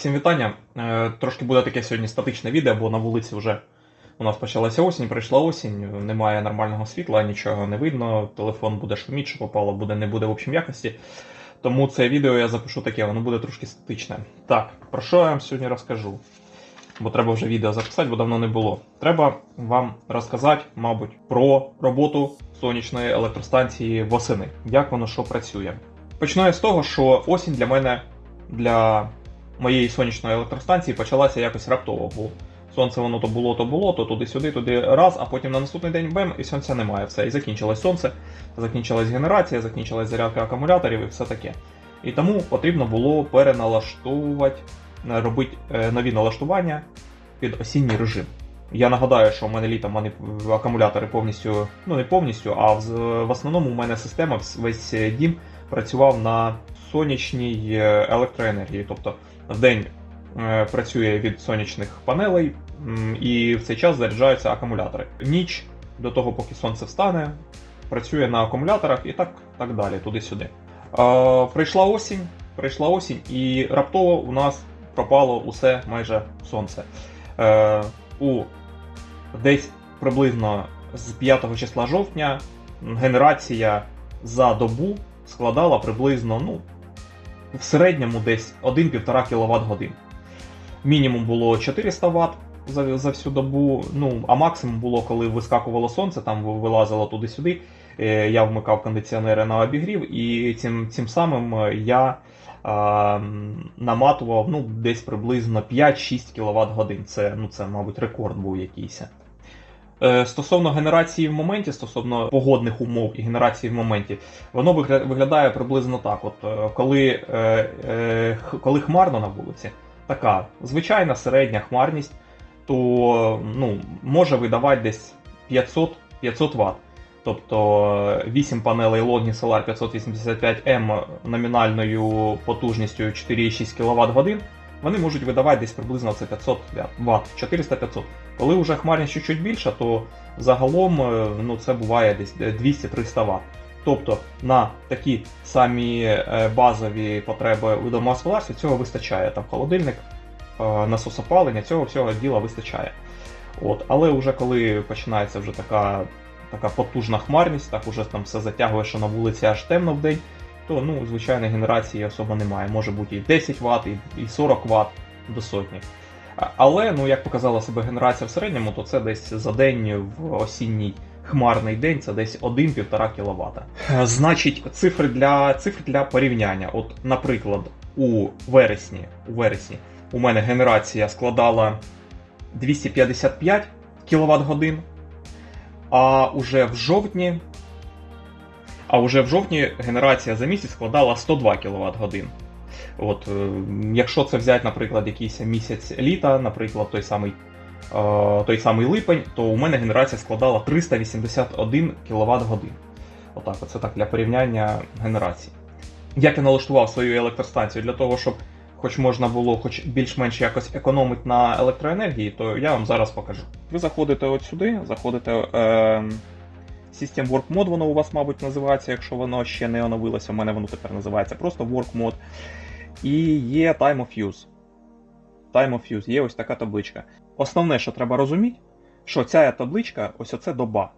Всім вітання. Е, Трошки буде таке сьогодні статичне відео, бо на вулиці вже у нас почалася осінь, прийшла осінь, немає нормального світла, нічого не видно, телефон буде шуміти, що попало, буде, не буде в общем якості. Тому це відео я запишу таке, воно буде трошки статичне. Так, про що я вам сьогодні розкажу? Бо треба вже відео записати, бо давно не було. Треба вам розказати, мабуть, про роботу сонячної електростанції восени, як воно що працює. Починаю з того, що осінь для мене, для моєї сонячної електростанції почалася якось раптово, бо сонце воно то було, то було, то туди-сюди, туди раз, а потім на наступний день бем, і сонця немає. Все, і закінчилось сонце, закінчилась генерація, закінчилась зарядка акумуляторів і все таке. І тому потрібно було переналаштовувати, е, робити е, нові налаштування під осінній режим. Я нагадаю, що у мене літом вони акумулятори повністю, ну не повністю, а в, в основному у мене система, весь дім працював на сонячній е, електроенергії. Тобто в день е, працює від сонячних панелей, і в цей час заряджаються акумулятори. Ніч до того, поки сонце встане, працює на акумуляторах і так, так далі, туди-сюди. Прийшла осінь, прийшла осінь, і раптово у нас пропало усе майже сонце. Е, у десь приблизно з 5 числа жовтня генерація за добу складала приблизно ну, в середньому десь 1-1,5 кВт годин. Мінімум було 400 Вт за, за всю добу, ну, а максимум було, коли вискакувало сонце, там вилазило туди-сюди. е, Я вмикав кондиціонери на обігрів, і цим цим самим я а, наматував ну, десь приблизно 5-6 кВт годин. Це, ну, це, мабуть, рекорд був якийсь. Е, Стосовно генерації в моменті, стосовно погодних умов і генерації в моменті, воно вигля- виглядає приблизно так. От е, коли, е, коли хмарно на вулиці, така звичайна середня хмарність, то ну, може видавати десь 500, 500 Вт. Тобто 8 панелей Logni Solar 585M номінальною потужністю 4,6 кВт годин, вони можуть видавати десь приблизно це 500 Вт, 400-500. Коли вже хмарність чуть більша, то загалом е, ну, це буває десь 200-300 Вт. Тобто на такі самі е, базові потреби у домогосподарстві цього вистачає. Там холодильник, е, насос опалення, цього всього діла вистачає. От. Але вже коли починається вже така, така потужна хмарність, так уже там все затягує, що на вулиці аж темно в день, то ну, звичайно генерації особо немає. Може бути і 10 Вт, і і 40 Вт до сотні. Але, ну, як показала себе генерація в середньому, то це десь за день в осінній хмарний день це десь 1-1,5 кВт. Значить, цифри для, цифри для порівняння. От, наприклад, у вересні, у вересні у мене генерація складала 255 кВт годин, а уже в жовтні. А уже в жовтні генерація за місяць складала 102 кВт годин. От, е, якщо це взяти, наприклад, якийсь місяць літа, наприклад, той самий, е, той самий липень, то у мене генерація складала 381 кВт годин. Отак, оце так для порівняння генерації. Як я налаштував свою електростанцію для того, щоб хоч можна було хоч більш-менш якось економити на електроенергії, то я вам зараз покажу. Ви заходите от сюди, заходите. Е, System Work Mode, воно у вас, мабуть, називається, якщо воно ще не оновилося, у мене воно тепер називається просто Work Mode. І є Time of Use. Time of Use, є ось така табличка. Основне, що треба розуміти, що ця табличка, ось оце доба.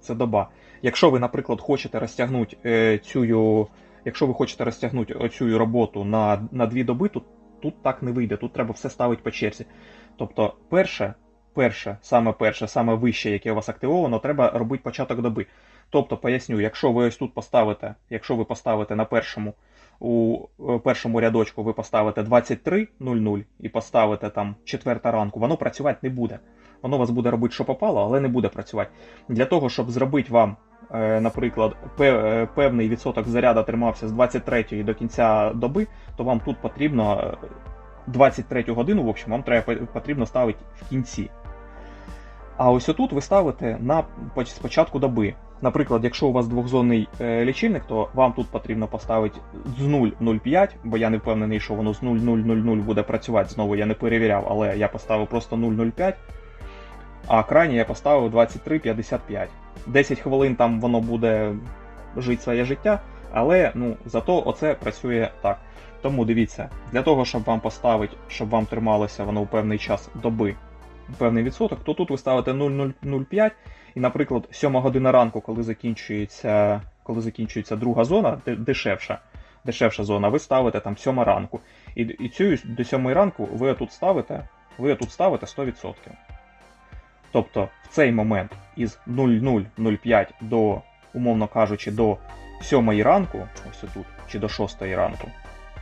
Це доба. Якщо ви, наприклад, хочете розтягнути е, цю, якщо ви хочете розтягнути оцю роботу на, на дві доби, тут, тут так не вийде, тут треба все ставити по черзі. Тобто, перше, перше, саме перше, саме вище, яке у вас активовано, треба робити початок доби. Тобто, поясню, якщо ви ось тут поставите, якщо ви поставите на першому у е, першому рядочку ви поставите 23.00 і поставите там 4 ранку, воно працювати не буде. Воно вас буде робити, що попало, але не буде працювати. Для того, щоб зробити вам, е, наприклад, е, певний відсоток заряду тримався з 23 до кінця доби, то вам тут потрібно е, 23 годину, в общем, вам треба потрібно ставити в кінці. А ось отут ви ставите на спочатку доби. Наприклад, якщо у вас двохзонний е, лічильник, то вам тут потрібно поставити з 0,05, бо я не впевнений, що воно з 0,000 буде працювати. Знову я не перевіряв, але я поставив просто 0,05. А крайній я поставив 23,55. 10 хвилин там воно буде жити своє життя, але ну, зато оце працює так. Тому дивіться, для того, щоб вам поставити, щоб вам трималося воно у певний час доби, певний відсоток, то тут ви ставите 0,005 і, наприклад, 7 година ранку, коли закінчується, коли закінчується друга зона, дешевша, дешевша зона, ви ставите там 7 ранку. І, і цю до 7 ранку ви тут ставите, ви тут ставите 100%. Тобто в цей момент із 0005 до, умовно кажучи, до 7 ранку, ось тут, чи до 6 ранку,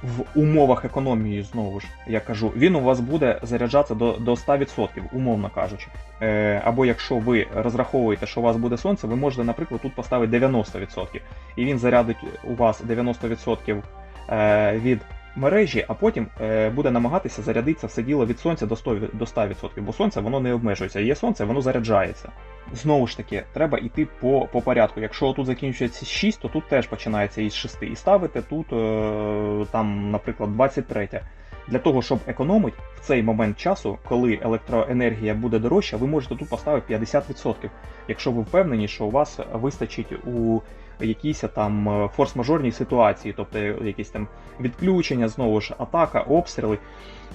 в умовах економії, знову ж я кажу, він у вас буде заряджатися до, до 100%, умовно кажучи. Е, або якщо ви розраховуєте, що у вас буде сонце, ви можете, наприклад, тут поставити 90%. І він зарядить у вас 90% е, від мережі, а потім е, буде намагатися зарядитися все діло від сонця до 100%, до 100%, бо сонце воно не обмежується. Є сонце, воно заряджається. Знову ж таки, треба йти по, по порядку. Якщо тут закінчується 6, то тут теж починається із 6. І ставити тут, е, там, наприклад, 23. Для того, щоб економити в цей момент часу, коли електроенергія буде дорожча, ви можете тут поставити 50%, якщо ви впевнені, що у вас вистачить у якійсь там е, форс-мажорній ситуації, тобто якісь там відключення, знову ж атака, обстріли.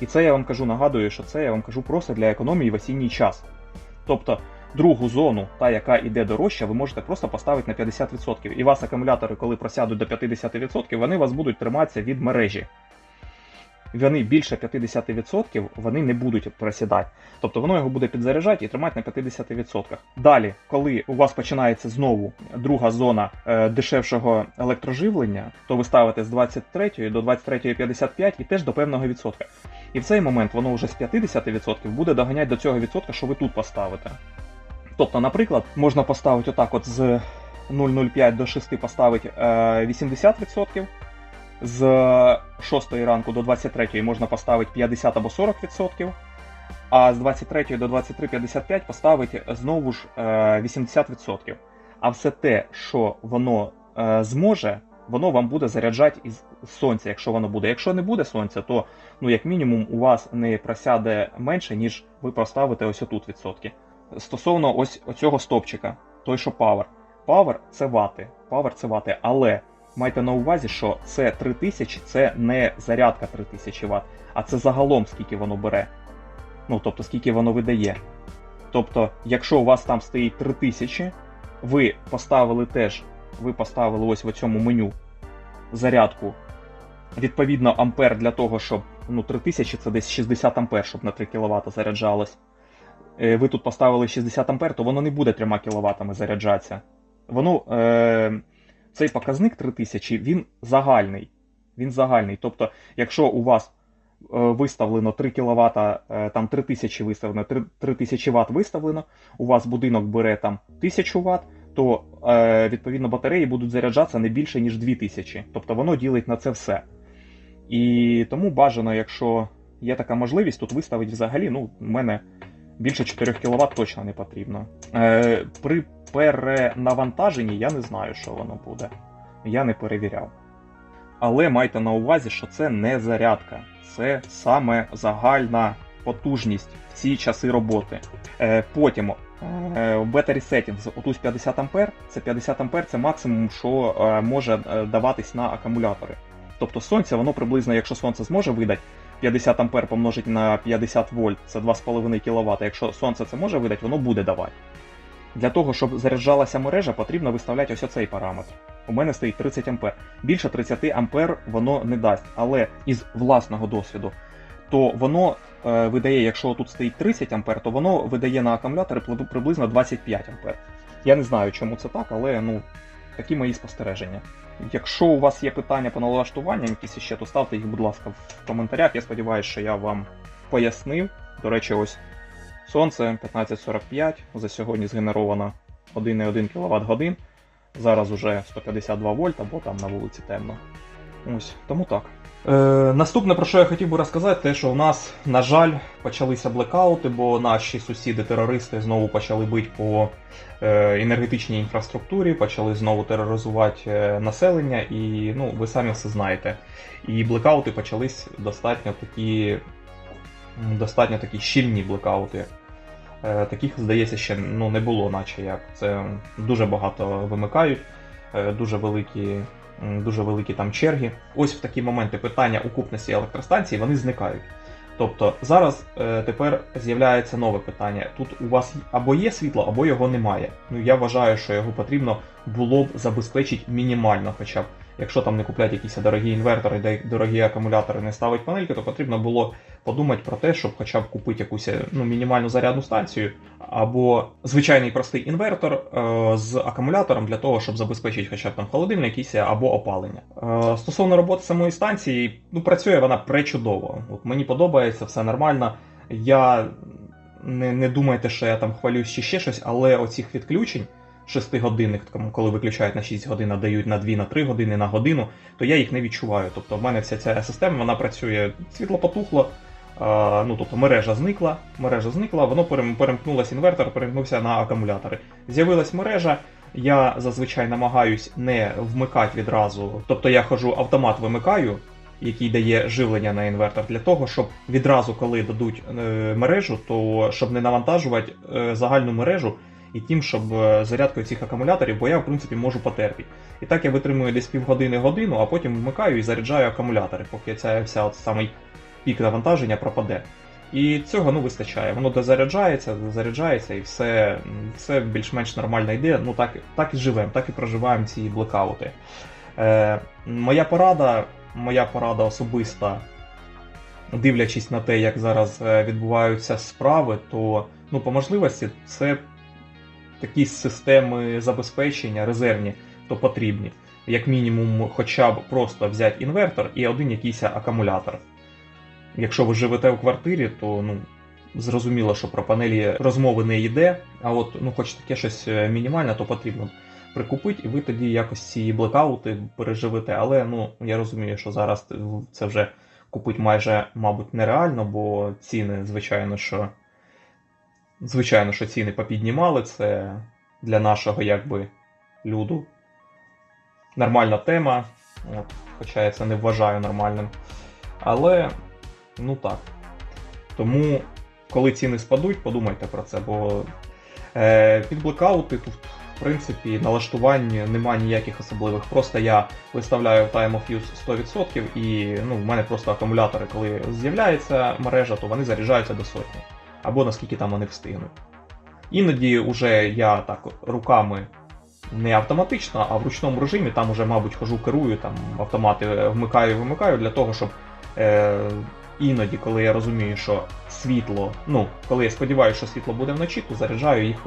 І це я вам кажу, нагадую, що це я вам кажу просто для економії в осінній час. Тобто другу зону, та яка йде дорожча, ви можете просто поставити на 50%. І вас акумулятори, коли просядуть до 50%, вони вас будуть триматися від мережі. Вони більше 50% вони не будуть просідати. Тобто воно його буде підзаряджати і тримати на 50%. Далі, коли у вас починається знову друга зона е, дешевшого електроживлення, то ви ставите з 23 до 23,55 і теж до певного відсотка. І в цей момент воно вже з 50% буде доганяти до цього відсотка, що ви тут поставите. Тобто, наприклад, можна поставити отак, от з 0,05 до 6 поставити е, 80%. З 6 ранку до 23 можна поставити 50 або 40%, а з 23 до 23.55 поставити знову ж е, 80%. А все те, що воно е, зможе, воно вам буде заряджати із сонця, якщо воно буде. Якщо не буде сонця, то ну, як мінімум у вас не просяде менше, ніж ви поставите ось отут відсотки. Стосовно ось цього стопчика, той, що Power. Power це вати. Power це вати, але майте на увазі, що це 3000 це не зарядка 3000 Вт, а це загалом скільки воно бере. Ну, тобто, скільки воно видає. Тобто, якщо у вас там стоїть 3000, ви поставили теж, ви поставили ось в цьому меню зарядку. Відповідно, ампер для того, щоб ну, 3000 це десь 60 ампер, щоб на 3 кВт заряджалось. Е, Ви тут поставили 60 ампер, то воно не буде 3 кВт заряджатися. Воно. Е- цей показник 3000 він загальний. Він загальний. Тобто, якщо у вас е, виставлено 3 кВт, е, там 3000 виставлено, 3000 Вт виставлено, у вас будинок бере там 1000 Вт, то е, відповідно батареї будуть заряджатися не більше, ніж 2000. Тобто воно ділить на це все. І тому бажано, якщо є така можливість, тут виставити взагалі, ну, в мене більше 4 кВт точно не потрібно. При перенавантаженні я не знаю, що воно буде. Я не перевіряв. Але майте на увазі, що це не зарядка, це саме загальна потужність в ці часи роботи. Е, Потім е, Battery Settings, отут 50 А, це 50 А це максимум, що е, може даватись на акумулятори. Тобто сонце, воно приблизно, якщо сонце зможе видати, 50 А помножити на 50 вольт, це 2,5 кВт. Якщо сонце це може видати, воно буде давати. Для того, щоб заряджалася мережа, потрібно виставляти ось оцей параметр. У мене стоїть 30 А. Більше 30 А воно не дасть, але із власного досвіду, то воно е, видає, якщо тут стоїть 30 А, то воно видає на акумулятори приблизно 25 А. Я не знаю, чому це так, але ну, такі мої спостереження. Якщо у вас є питання по налаштуванням, якісь ще, то ставте їх, будь ласка, в коментарях. Я сподіваюся, що я вам пояснив. До речі, ось сонце 1545. За сьогодні згенеровано 1,1 кВт годин. Зараз уже 152 вольта, бо там на вулиці темно. Ось, тому так. Е, наступне, про що я хотів би розказати, те, що у нас, на жаль, почалися блекаути, бо наші сусіди-терористи знову почали бити по е, енергетичній інфраструктурі, почали знову тероризувати е, населення, і ну, ви самі все знаєте. І блекаути почались достатньо такі, достатньо такі щільні блекаути. Е, таких, здається, ще ну, не було, наче як. Це дуже багато вимикають, е, дуже великі дуже великі там черги. Ось в такі моменти питання окупності електростанції вони зникають. Тобто зараз е, тепер з'являється нове питання. Тут у вас або є світло, або його немає. Ну я вважаю, що його потрібно було б забезпечити мінімально, хоча б якщо там не куплять якісь дорогі інвертори, де дорогі акумулятори не ставить панельки, то потрібно було подумати про те, щоб хоча б купити якусь ну, мінімальну зарядну станцію, або звичайний простий інвертор е, з акумулятором для того, щоб забезпечити хоча б там холодильник якийсь або опалення. Е, стосовно роботи самої станції, ну працює вона пречудово. От мені подобається, все нормально. Я не, не думайте, що я там хвалюсь чи ще щось, але оцих відключень. 6-годинних, коли виключають на 6 годин, а дають на 2 на 3 години на годину, то я їх не відчуваю. Тобто в мене вся ця система вона працює світло потухло, ну тобто мережа зникла, мережа зникла, воно перем- перемкнулося інвертор, перемкнувся на акумулятори. З'явилась мережа. Я зазвичай намагаюсь не вмикати відразу. Тобто я хожу автомат вимикаю, який дає живлення на інвертор, для того, щоб відразу, коли дадуть е, мережу, то щоб не навантажувати е, загальну мережу і тим, щоб е, зарядкою цих акумуляторів, бо я в принципі можу потерпіти. І так я витримую десь півгодини годину, а потім вмикаю і заряджаю акумулятори, поки ця вся от самий пік навантаження пропаде. І цього ну вистачає. Воно дозаряджається, дозаряджається і все, все більш-менш нормально йде. Ну так, так і живемо, так і проживаємо ці блекаути. Е, моя порада, моя порада особиста, дивлячись на те, як зараз е, відбуваються справи, то ну, по можливості це такі системи забезпечення резервні, то потрібні. Як мінімум, хоча б просто взяти інвертор і один якийсь акумулятор. Якщо ви живете у квартирі, то ну, зрозуміло, що про панелі розмови не йде, а от ну, хоч таке щось е, мінімальне, то потрібно прикупити, і ви тоді якось ці блекаути переживете. Але ну, я розумію, що зараз це вже купити майже, мабуть, нереально, бо ціни, звичайно, що Звичайно, що ціни попіднімали, це для нашого якби люду нормальна тема, от, хоча я це не вважаю нормальним. Але, ну так. Тому, коли ціни спадуть, подумайте про це, бо е, під блекаути тут, в принципі, налаштувань нема ніяких особливих. Просто я виставляю Time of Use 100% і ну, в мене просто акумулятори, коли з'являється мережа, то вони заряджаються до сотні або наскільки там вони встигнуть. Іноді вже я так руками не автоматично, а в ручному режимі там уже, мабуть, хожу, керую, там автомати вмикаю і вимикаю для того, щоб е, іноді, коли я розумію, що світло, ну, коли я сподіваюся, що світло буде вночі, то заряджаю їх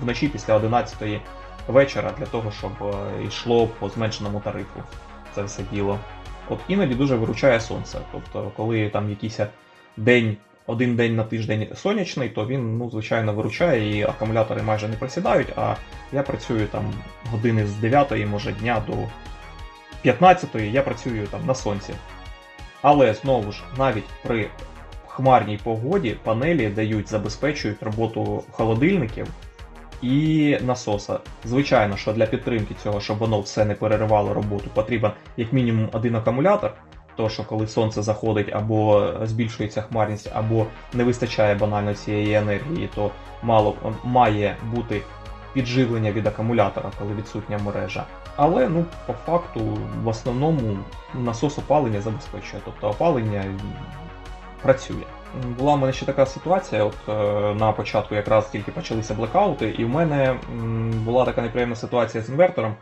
вночі після 11 вечора для того, щоб е, йшло по зменшеному тарифу це все діло. От іноді дуже виручає сонце. Тобто, коли там якийсь день один день на тиждень сонячний, то він, ну, звичайно, виручає і акумулятори майже не просідають, а я працюю там години з 9, може дня до 15, я працюю там на сонці. Але знову ж, навіть при хмарній погоді панелі дають, забезпечують роботу холодильників і насоса. Звичайно, що для підтримки цього, щоб воно все не переривало роботу, потрібен як мінімум один акумулятор. То, що коли сонце заходить або збільшується хмарність, або не вистачає банально цієї енергії, то мало має бути підживлення від акумулятора, коли відсутня мережа. Але ну, по факту, в основному насос опалення забезпечує, тобто опалення працює. Була в мене ще така ситуація, от е, на початку якраз тільки почалися блекаути, і в мене м, була така неприємна ситуація з інвертором.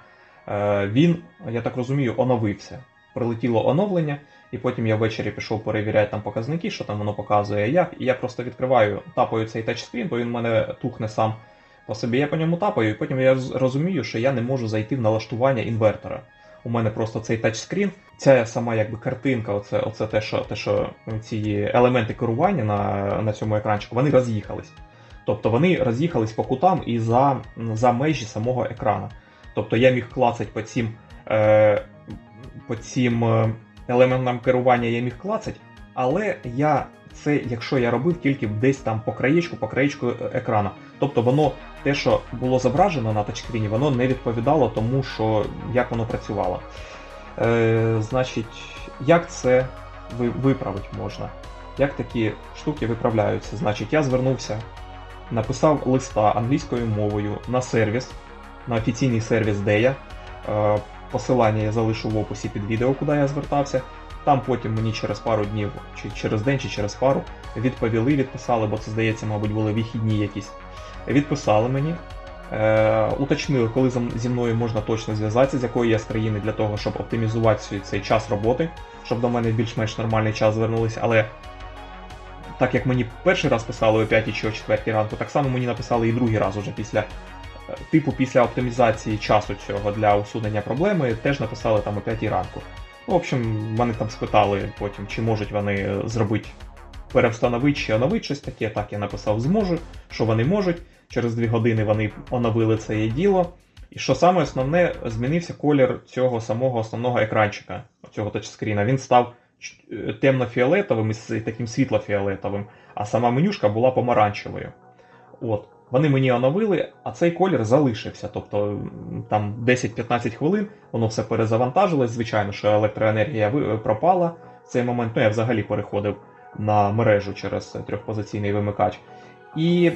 Е, він, я так розумію, оновився прилетіло оновлення, і потім я ввечері пішов перевіряти там показники, що там воно показує, як. І я просто відкриваю, тапаю цей тачскрін, бо він в мене тухне сам по собі. Я по ньому тапаю, і потім я розумію, що я не можу зайти в налаштування інвертора. У мене просто цей тачскрін, ця сама якби картинка, оце, оце те, що те, що ці елементи керування на на цьому екранчику, вони роз'їхались. Тобто вони роз'їхались по кутам і за за межі самого екрана. Тобто я міг клацати по цим е, по цим е, елементам керування я міг клацати, але я це, якщо я робив тільки десь там по краєчку, по краєчку екрана. Тобто воно, те, що було зображено на тачскріні, воно не відповідало тому, що як воно працювало. Е, Значить, як це виправити можна? Як такі штуки виправляються? Значить, я звернувся, написав листа англійською мовою на сервіс, на офіційний сервіс DEA, посилання я залишу в описі під відео, куди я звертався. Там потім мені через пару днів, чи через день, чи через пару відповіли, відписали, бо це здається, мабуть, були вихідні якісь. Відписали мені, е, уточнили, коли зі мною можна точно зв'язатися, з якої я з країни для того, щоб оптимізувати цей- час роботи, щоб до мене більш-менш нормальний час звернулися. Але так як мені перший раз писали о 5 чи о 4 ранку, так само мені написали і другий раз уже після. Е, Типу, після оптимізації часу цього для усунення проблеми теж написали там о 5 ранку. Ну, в общем, мене там спитали потім, чи можуть вони зробити перевстановити чи оновити щось таке. Так, я написав зможу, що вони можуть. Через 2 години вони оновили це є діло. І що саме основне, змінився колір цього самого основного екранчика, цього тачскріна. Він став е, темно-фіолетовим із таким світло-фіолетовим, а сама менюшка була помаранчевою. От. Вони мені оновили, а цей колір залишився. Тобто там 10-15 хвилин воно все перезавантажилось. Звичайно, що електроенергія пропала в цей момент. Ну, я взагалі переходив на мережу через трьохпозиційний вимикач. І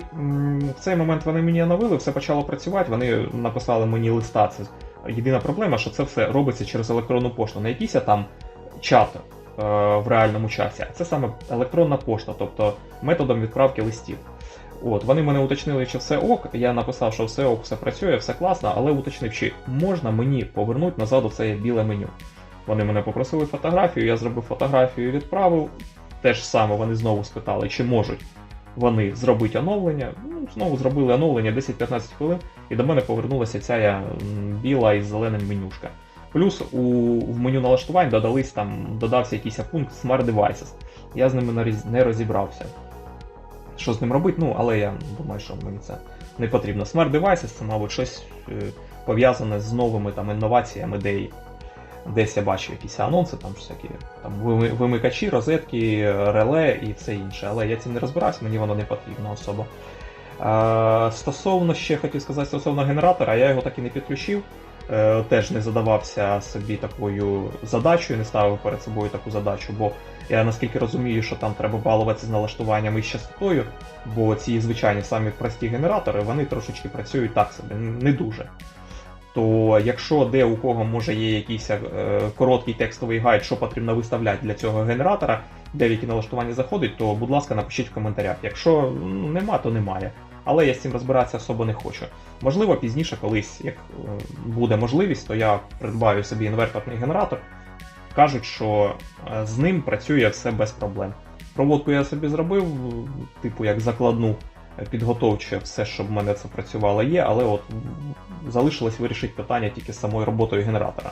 в цей момент вони мені оновили, все почало працювати. Вони написали мені листа. Це єдина проблема, що це все робиться через електронну пошту. Не якийсь там чат е, в реальному часі, а це саме електронна пошта, тобто методом відправки листів. От, вони мене уточнили, чи все ок. Я написав, що все ок, все працює, все класно, але уточнив, чи можна мені повернути назад у це біле меню. Вони мене попросили фотографію, я зробив фотографію і відправив. Те ж саме вони знову спитали, чи можуть вони зробити оновлення. Ну, знову зробили оновлення 10-15 хвилин, і до мене повернулася ця біла із зеленим менюшка. Плюс у, в меню налаштувань додались там, додався якийсь пункт Smart Devices. Я з ними не розібрався. Що з ним робити? Ну, але я думаю, що мені це не потрібно. Smart Devices це, мабуть, щось е, пов'язане з новими там інноваціями, де десь я бачив якісь анонси, там всякі там вимикачі, розетки, реле і все інше. Але я цим не розбираюсь, мені воно не потрібно особо. Е, стосовно ще хотів сказати стосовно генератора, я його так і не підключив. Е, теж не задавався собі такою задачею, не ставив перед собою таку задачу, бо я наскільки розумію, що там треба балуватися з налаштуваннями і з частотою, бо ці звичайні самі прості генератори, вони трошечки працюють так собі, не дуже. То якщо де у кого може є якийсь е, короткий текстовий гайд, що потрібно виставляти для цього генератора, де в які налаштування заходить, то будь ласка, напишіть в коментарях. Якщо ну, нема, то немає. Але я з цим розбиратися особо не хочу. Можливо, пізніше, колись, як е, буде можливість, то я придбаю собі інверторний генератор. Кажуть, що е, з ним працює все без проблем. Проводку я собі зробив, типу як закладну е, підготовче, все, щоб в мене це працювало, є, але от залишилось вирішити питання тільки з самою роботою генератора.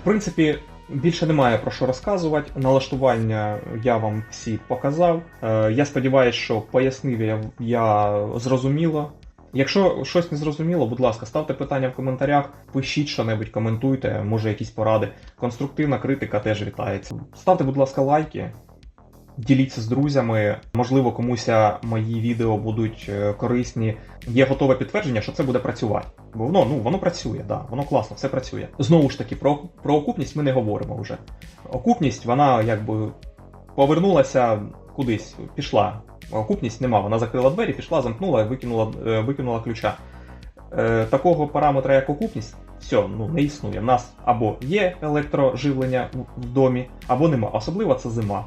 В принципі, більше немає про що розказувати. Налаштування я вам всі показав. Е, Я сподіваюся, що пояснив я, я зрозуміло. Якщо щось не зрозуміло, будь ласка, ставте питання в коментарях, пишіть що-небудь, коментуйте, може якісь поради. Конструктивна критика теж вітається. Ставте, будь ласка, лайки. Діліться з друзями, можливо, комусь мої відео будуть е, корисні. Є готове підтвердження, що це буде працювати. Бо воно ну воно працює, да, воно класно, все працює. Знову ж таки, про, про окупність ми не говоримо вже. Окупність, вона якби повернулася кудись, пішла. Окупність нема. Вона закрила двері, пішла, замкнула, викинула, е, викинула ключа. Е, такого параметра, як окупність, все, ну не існує. У нас або є електроживлення в домі, або нема. Особливо це зима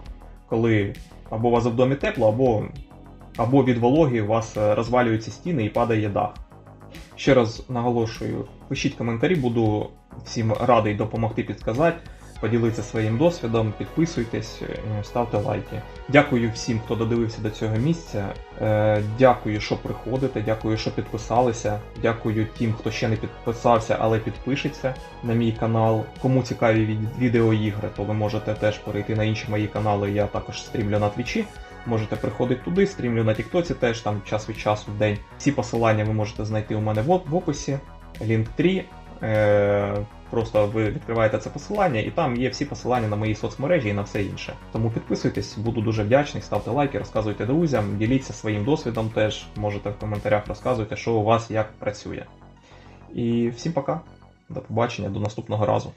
коли або у вас в домі тепло, або, або від вологи у вас е, розвалюються стіни і падає дах. Ще раз наголошую, пишіть коментарі, буду всім радий допомогти підказати, поділитися своїм досвідом, підписуйтесь, е, ставте лайки. Дякую всім, хто додивився до цього місця. Е, Дякую, що приходите, дякую, що підписалися. Дякую тим, хто ще не підписався, але підпишеться на мій канал. Кому цікаві відеоігри, то ви можете теж перейти на інші мої канали. Я також стрімлю на твічі. Можете приходити туди, стрімлю на Тіктоці теж там час від часу в день. Всі посилання ви можете знайти у мене в, описі. Linktree. Е, просто ви відкриваєте це посилання, і там є всі посилання на мої соцмережі і на все інше. Тому підписуйтесь, буду дуже вдячний, ставте лайки, розказуйте друзям, діліться своїм досвідом теж. Можете в коментарях розказуйте, що у вас як працює. І всім пока. До побачення, до наступного разу.